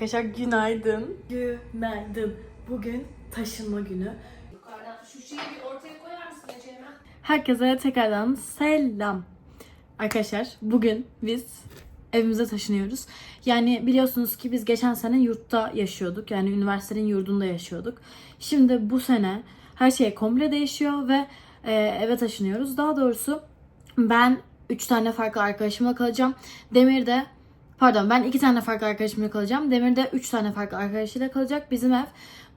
Arkadaşlar günaydın. Günaydın. Bugün taşınma günü. Yukarıdan şu şeyi bir ortaya koyar mısın Ece'me? Herkese tekrardan selam. Arkadaşlar bugün biz evimize taşınıyoruz. Yani biliyorsunuz ki biz geçen sene yurtta yaşıyorduk. Yani üniversitenin yurdunda yaşıyorduk. Şimdi bu sene her şey komple değişiyor ve e, eve taşınıyoruz. Daha doğrusu ben 3 tane farklı arkadaşımla kalacağım. Demir de Pardon ben iki tane farklı arkadaşımla kalacağım. Demir de üç tane farklı arkadaşıyla kalacak. Bizim ev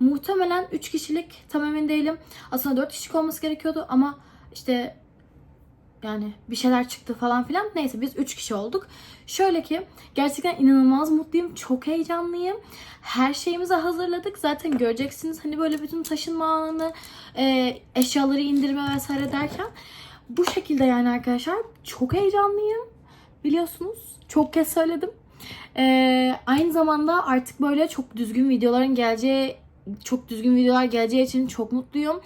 muhtemelen üç kişilik tam emin değilim. Aslında dört kişilik olması gerekiyordu ama işte yani bir şeyler çıktı falan filan. Neyse biz üç kişi olduk. Şöyle ki gerçekten inanılmaz mutluyum. Çok heyecanlıyım. Her şeyimizi hazırladık. Zaten göreceksiniz hani böyle bütün taşınma anını, e, eşyaları indirme vesaire derken. Bu şekilde yani arkadaşlar çok heyecanlıyım. Biliyorsunuz. Çok kez söyledim. Ee, aynı zamanda artık böyle çok düzgün videoların geleceği, çok düzgün videolar geleceği için çok mutluyum.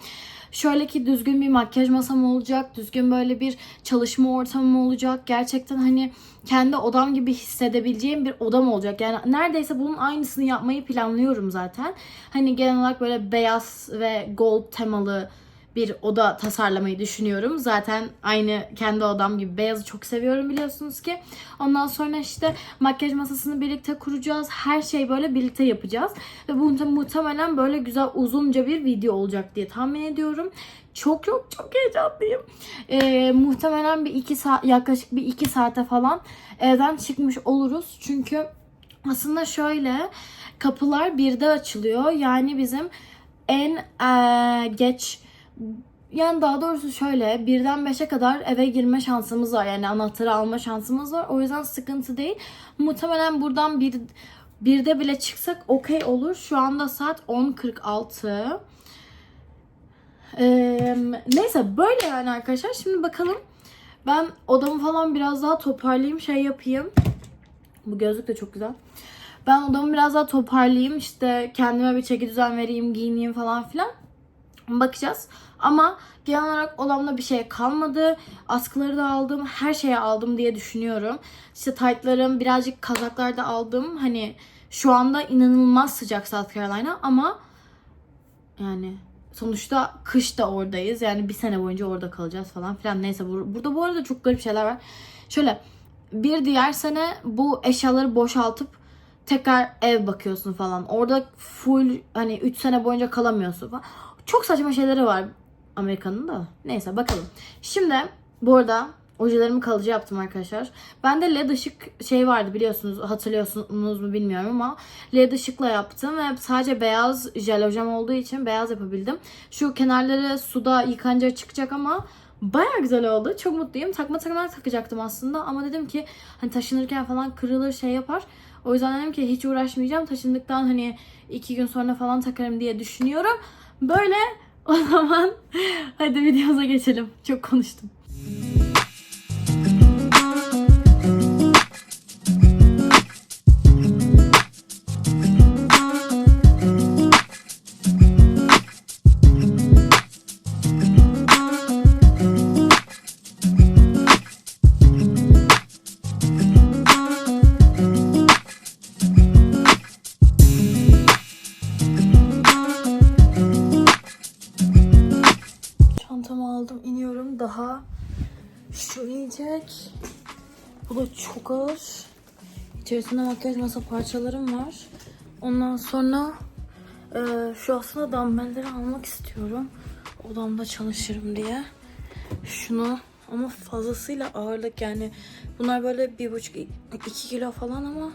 Şöyle ki düzgün bir makyaj masam olacak, düzgün böyle bir çalışma ortamım olacak. Gerçekten hani kendi odam gibi hissedebileceğim bir odam olacak. Yani neredeyse bunun aynısını yapmayı planlıyorum zaten. Hani genel olarak böyle beyaz ve gold temalı bir oda tasarlamayı düşünüyorum. Zaten aynı kendi odam gibi beyazı çok seviyorum biliyorsunuz ki. Ondan sonra işte makyaj masasını birlikte kuracağız. Her şey böyle birlikte yapacağız. Ve bu muhtemelen böyle güzel uzunca bir video olacak diye tahmin ediyorum. Çok çok çok heyecanlıyım. Ee, muhtemelen bir iki saat yaklaşık bir iki saate falan evden çıkmış oluruz. Çünkü aslında şöyle kapılar birde açılıyor. Yani bizim en eee, geç yani daha doğrusu şöyle birden 5'e kadar eve girme şansımız var. Yani anahtarı alma şansımız var. O yüzden sıkıntı değil. Muhtemelen buradan bir birde bile çıksak okey olur. Şu anda saat 10.46. Ee, neyse böyle yani arkadaşlar. Şimdi bakalım. Ben odamı falan biraz daha toparlayayım. Şey yapayım. Bu gözlük de çok güzel. Ben odamı biraz daha toparlayayım. İşte kendime bir çeki düzen vereyim, giyineyim falan filan. Bakacağız. Ama genel olarak odamda bir şey kalmadı. Askıları da aldım. Her şeyi aldım diye düşünüyorum. İşte taytlarım, birazcık kazaklar da aldım. Hani şu anda inanılmaz sıcak South Carolina ama yani sonuçta kış da oradayız. Yani bir sene boyunca orada kalacağız falan filan. Neyse bur- burada bu arada çok garip şeyler var. Şöyle bir diğer sene bu eşyaları boşaltıp tekrar ev bakıyorsun falan. Orada full hani 3 sene boyunca kalamıyorsun falan. Çok saçma şeyleri var Amerika'nın da. Neyse bakalım. Şimdi bu arada ojelerimi kalıcı yaptım arkadaşlar. Bende led ışık şey vardı biliyorsunuz hatırlıyorsunuz mu bilmiyorum ama led ışıkla yaptım ve sadece beyaz jel ojem olduğu için beyaz yapabildim. Şu kenarları suda yıkanca çıkacak ama Baya güzel oldu. Çok mutluyum. Takma takmalar takacaktım aslında ama dedim ki hani taşınırken falan kırılır şey yapar. O yüzden dedim ki hiç uğraşmayacağım. Taşındıktan hani iki gün sonra falan takarım diye düşünüyorum. Böyle o zaman hadi videomuza geçelim. Çok konuştum. İniyorum. Daha şu inecek. Bu da çok ağır. İçerisinde makyaj masa parçalarım var. Ondan sonra e, şu aslında dumbbellleri almak istiyorum. Odamda çalışırım diye. Şunu ama fazlasıyla ağırlık yani. Bunlar böyle bir buçuk iki kilo falan ama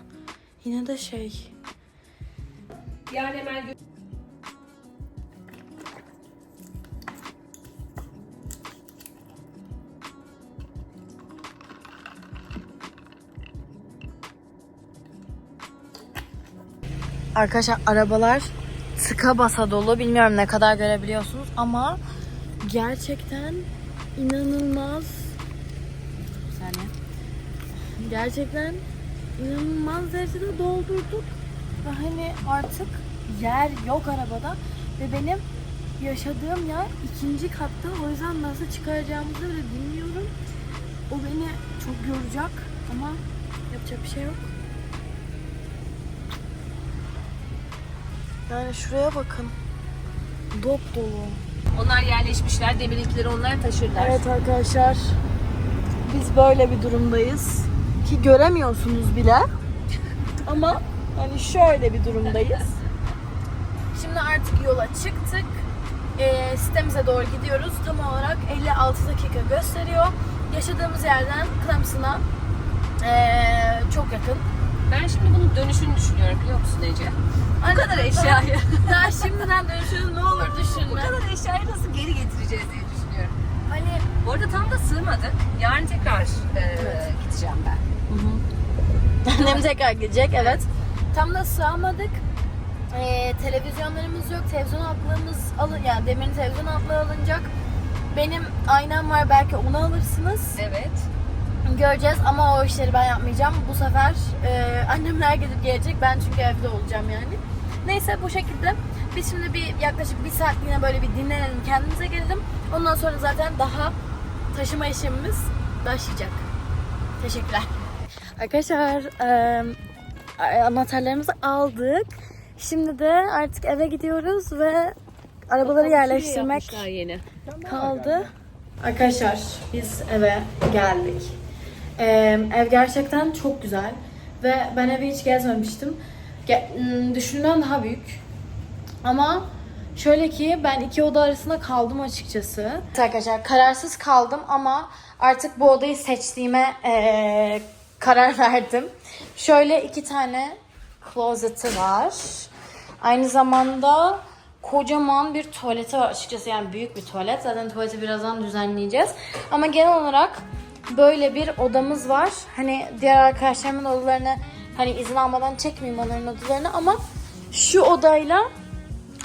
yine de şey Yani hemen Arkadaşlar arabalar tıka basa dolu. Bilmiyorum ne kadar görebiliyorsunuz ama gerçekten inanılmaz yani gerçekten inanılmaz derecede doldurduk ve hani artık yer yok arabada ve benim yaşadığım yer ikinci katta o yüzden nasıl çıkaracağımızı bile bilmiyorum. O beni çok yoracak ama yapacak bir şey yok. Yani şuraya bakın. Dop dolu. Onlar yerleşmişler. Demirlikleri onlar taşırlar. Evet arkadaşlar. Biz böyle bir durumdayız. Ki göremiyorsunuz bile. Ama hani şöyle bir durumdayız. Şimdi artık yola çıktık. Ee, sitemize doğru gidiyoruz. Tam olarak 56 dakika gösteriyor. Yaşadığımız yerden Clemson'a ee, çok yakın. Ben şimdi bunun dönüşünü düşünüyorum biliyor musun Ece? Bu kadar eşyayı. Daha şimdiden dönüşünü ne olur Bu düşünme. kadar eşyayı nasıl geri getireceğiz diye düşünüyorum. Hani Bu arada tam da sığmadık. Yarın tekrar e, gideceğim ben. Annem tekrar gelecek evet. Tam da sığamadık. Ee, televizyonlarımız yok. Televizyon altlığımız alın yani Demir'in televizyon altlığı alınacak. Benim aynam var belki onu alırsınız. Evet. Göreceğiz ama o işleri ben yapmayacağım. Bu sefer e, annemler gidip gelecek. Ben çünkü evde olacağım yani. Neyse bu şekilde. Biz şimdi bir yaklaşık bir saatliğine böyle bir dinlenelim, kendimize gelelim. Ondan sonra zaten daha taşıma işlemimiz başlayacak. Teşekkürler. Arkadaşlar e, anahtarlarımızı aldık. Şimdi de artık eve gidiyoruz ve arabaları yerleştirmek yeni. kaldı. Arkadaşlar biz eve geldik. Ee, ev gerçekten çok güzel ve ben evi hiç gezmemiştim. Ge- hmm, düşündüğümden daha büyük. Ama şöyle ki ben iki oda arasında kaldım açıkçası. Evet arkadaşlar kararsız kaldım ama artık bu odayı seçtiğime ee, karar verdim. Şöyle iki tane closet'ı var. Aynı zamanda kocaman bir tuvaleti var açıkçası yani büyük bir tuvalet. Zaten tuvaleti birazdan düzenleyeceğiz. Ama genel olarak böyle bir odamız var. Hani diğer arkadaşlarımın odalarını hani izin almadan çekmeyeyim onların odalarını ama şu odayla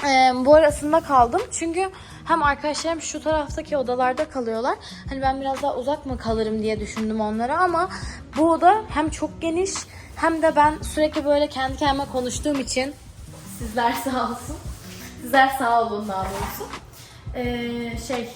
e, bu arasında kaldım. Çünkü hem arkadaşlarım şu taraftaki odalarda kalıyorlar. Hani ben biraz daha uzak mı kalırım diye düşündüm onlara ama bu oda hem çok geniş hem de ben sürekli böyle kendi kendime konuştuğum için sizler sağ olsun. Sizler sağ olun daha doğrusu. Ee, şey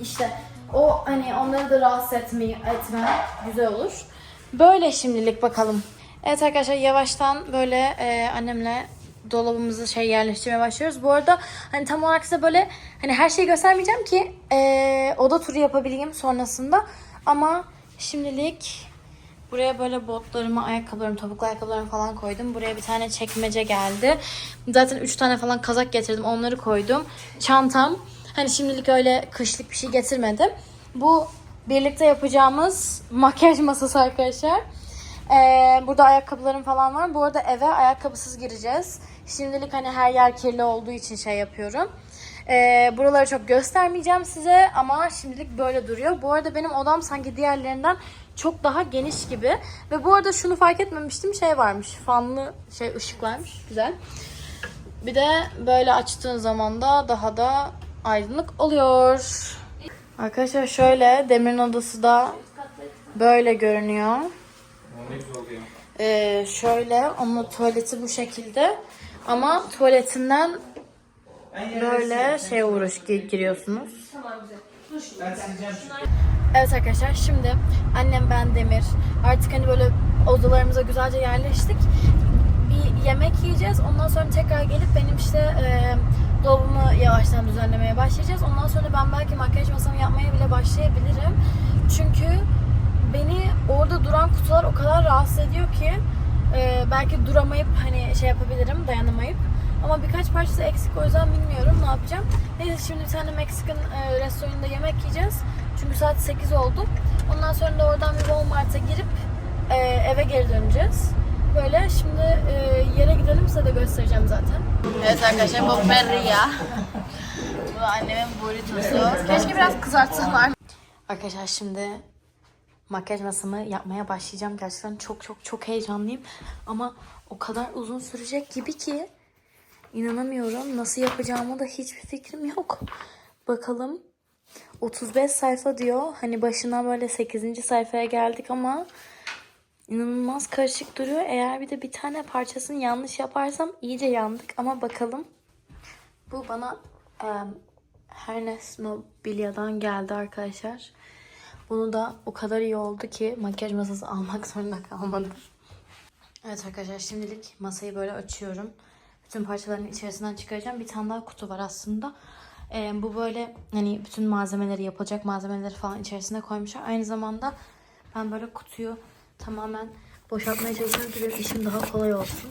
işte o hani onları da rahatsız etme, etmem güzel olur. Böyle şimdilik bakalım. Evet arkadaşlar yavaştan böyle e, annemle dolabımızı şey yerleştirmeye başlıyoruz. Bu arada hani tam olarak size böyle hani her şeyi göstermeyeceğim ki e, oda turu yapabileyim sonrasında. Ama şimdilik Buraya böyle botlarımı, ayakkabılarımı, topuklu ayakkabılarımı falan koydum. Buraya bir tane çekmece geldi. Zaten 3 tane falan kazak getirdim. Onları koydum. Çantam. Hani şimdilik öyle kışlık bir şey getirmedim. Bu birlikte yapacağımız makyaj masası arkadaşlar. Ee, burada ayakkabılarım falan var. Bu arada eve ayakkabısız gireceğiz. Şimdilik hani her yer kirli olduğu için şey yapıyorum. Ee, buraları çok göstermeyeceğim size ama şimdilik böyle duruyor. Bu arada benim odam sanki diğerlerinden çok daha geniş gibi. Ve bu arada şunu fark etmemiştim. Şey varmış. Fanlı şey ışık varmış. Güzel. Bir de böyle açtığın zaman da daha da aydınlık oluyor. Arkadaşlar şöyle Demir'in odası da böyle görünüyor. Ee, şöyle onun tuvaleti bu şekilde. Ama tuvaletinden böyle şey uğraş gi- giriyorsunuz. Evet arkadaşlar şimdi annem ben Demir artık hani böyle odalarımıza güzelce yerleştik. Bir yemek yiyeceğiz. Ondan sonra tekrar gelip benim işte e, dolabımı yavaştan düzenlemeye başlayacağız. Ondan sonra ben belki makyaj masamı yapmaya bile başlayabilirim. Çünkü beni orada duran kutular o kadar rahatsız ediyor ki e, belki duramayıp hani şey yapabilirim dayanamayıp. Ama birkaç parçası eksik o yüzden bilmiyorum ne yapacağım. Neyse şimdi bir tane Meksikan e, restoranında yemek yiyeceğiz. Çünkü saat 8 oldu. Ondan sonra da oradan bir Walmart'a girip e, eve geri döneceğiz. Böyle şimdi e, yere gidelim size de göstereceğim zaten. Evet arkadaşlar bu Berria. bu annemin burritosu. Keşke biraz kızartsalar. Arkadaşlar şimdi makyaj masamı yapmaya başlayacağım. Gerçekten çok çok çok heyecanlıyım. Ama o kadar uzun sürecek gibi ki inanamıyorum. Nasıl yapacağımı da hiçbir fikrim yok. Bakalım. 35 sayfa diyor. Hani başına böyle 8. sayfaya geldik ama inanılmaz karışık duruyor. Eğer bir de bir tane parçasını yanlış yaparsam iyice yandık ama bakalım. Bu bana em, Hernes Mobilya'dan geldi arkadaşlar. Bunu da o kadar iyi oldu ki makyaj masası almak zorunda kalmadım. Evet arkadaşlar şimdilik masayı böyle açıyorum. Bütün parçalarını içerisinden çıkaracağım. Bir tane daha kutu var aslında. Ee, bu böyle hani bütün malzemeleri yapılacak malzemeleri falan içerisine koymuşlar. Aynı zamanda ben böyle kutuyu tamamen boşaltmaya çalışıyorum ki benim işim daha kolay olsun.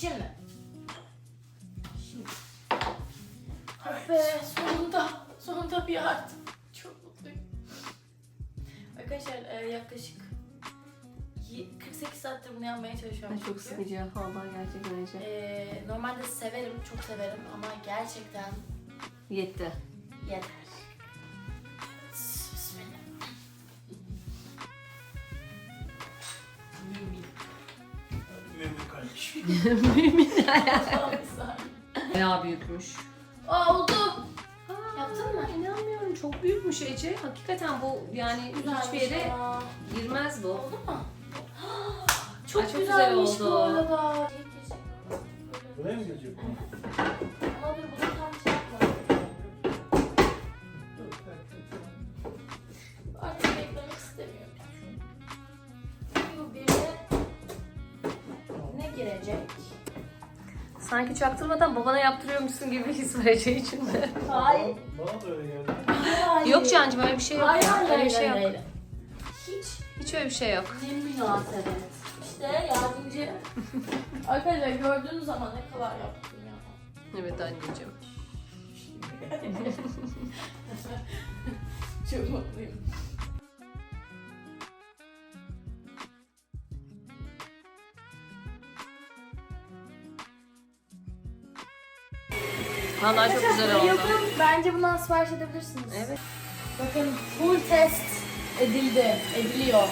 Şimdi. Şimdi. Ah be sonunda. Sonunda bir yardım. Çok mutluyum. Arkadaşlar e, yaklaşık y- 48 saattir bunu yapmaya çalışıyorum. Çok çünkü. sıkıcı. Vallahi gerçekten Ece. E, normalde severim, çok severim ama gerçekten Yetti. yeter. Mümin saniye. Bayağı büyükmüş. Aa oldu. Yaptın mı? İnanmıyorum. Çok büyükmüş Ece. Hakikaten bu yani hiçbir yere ya. girmez bu. Oldu mu? Çok, Ay, çok güzelmiş güzel bu oldu. arada. Buraya mı gelecek girecek? Sanki çaktırmadan babana yaptırıyormuşsun gibi his var Ece içinde. Hayır. Bana da öyle geldi. Hayır. Yok Cancım öyle bir şey yok. Hayır, hayır, öyle bir hayır, şey yok. hayır. Hiç Hiç öyle bir şey yok. bir münasebet. İşte yardımcı. Arkadaşlar gördüğünüz zaman ne kadar yaptım ya. Evet anneciğim. Çok mutluyum. Vallahi çok güzel oldu. Yapın. Bence bundan sipariş edebilirsiniz. Evet. Bakın full test edildi, ediliyor.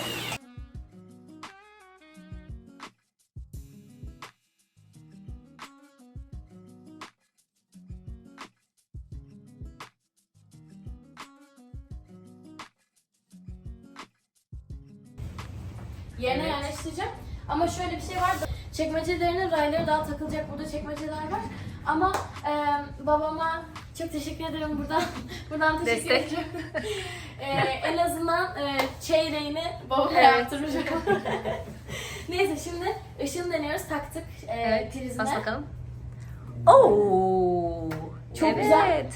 Yerine Evet. yerleştireceğim. Ama şöyle bir şey var. Çekmecelerinin rayları daha takılacak. Burada çekmeceler var. Ama e, babama çok teşekkür ederim buradan. buradan teşekkür Destek. ederim. E, en azından e, çeyreğini babama Evet. yaptıracağım. Neyse şimdi ışığını deniyoruz. Taktık e, Evet. prizine. Bas bakalım. Oo. Çok evet. güzel.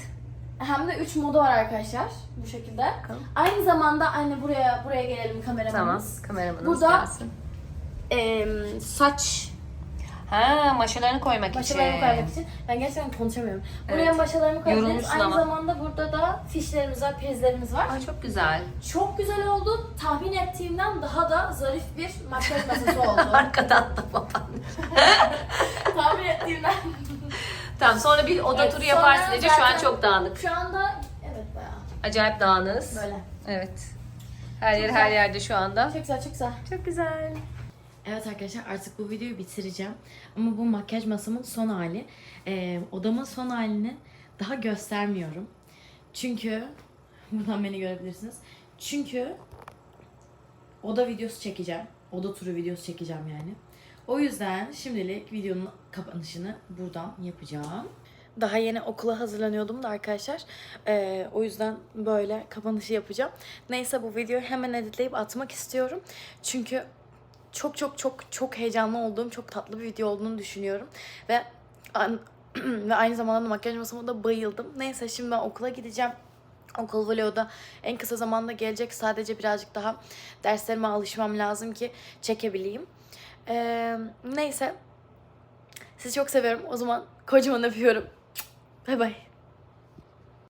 Hem de 3 modu var arkadaşlar bu şekilde. Bakalım. Aynı zamanda anne buraya buraya gelelim Tamam. kameramanımız. Kameramanımız Burada- gelsin. E, saç Ha maşalarını koymak Maşalarımı için. koymak için. Ben gerçekten konuşamıyorum. Buraya Evet. maşalarımı koyabiliriz. Yorulmuşsun Aynı ama. zamanda burada da fişlerimiz var, prizlerimiz var. Ay çok güzel. Çok güzel oldu. Tahmin ettiğimden daha da zarif bir makyaj masası oldu. Arkadan da baban. Tahmin ettiğimden. Tamam sonra bir oda Evet, turu sonra yaparsın Ece. Şu an zaten- çok dağınık. Şu anda evet bayağı Acayip dağınız. böyle. Evet. Her yer her yerde şu anda. Çok güzel, çok güzel. Çok güzel. Evet arkadaşlar artık bu videoyu bitireceğim. Ama bu makyaj masamın son hali. Ee, odamın son halini daha göstermiyorum. Çünkü buradan beni görebilirsiniz. Çünkü oda videosu çekeceğim. Oda turu videosu çekeceğim yani. O yüzden şimdilik videonun kapanışını buradan yapacağım. Daha yeni okula hazırlanıyordum da arkadaşlar. Ee, o yüzden böyle kapanışı yapacağım. Neyse bu videoyu hemen editleyip atmak istiyorum. Çünkü çok çok çok çok heyecanlı olduğum, çok tatlı bir video olduğunu düşünüyorum. Ve an- ve aynı zamanda da makyaj masama da bayıldım. Neyse şimdi ben okula gideceğim. Okul vlogu en kısa zamanda gelecek. Sadece birazcık daha derslerime alışmam lazım ki çekebileyim. Ee, neyse. Sizi çok seviyorum. O zaman kocaman öpüyorum. Bay bay.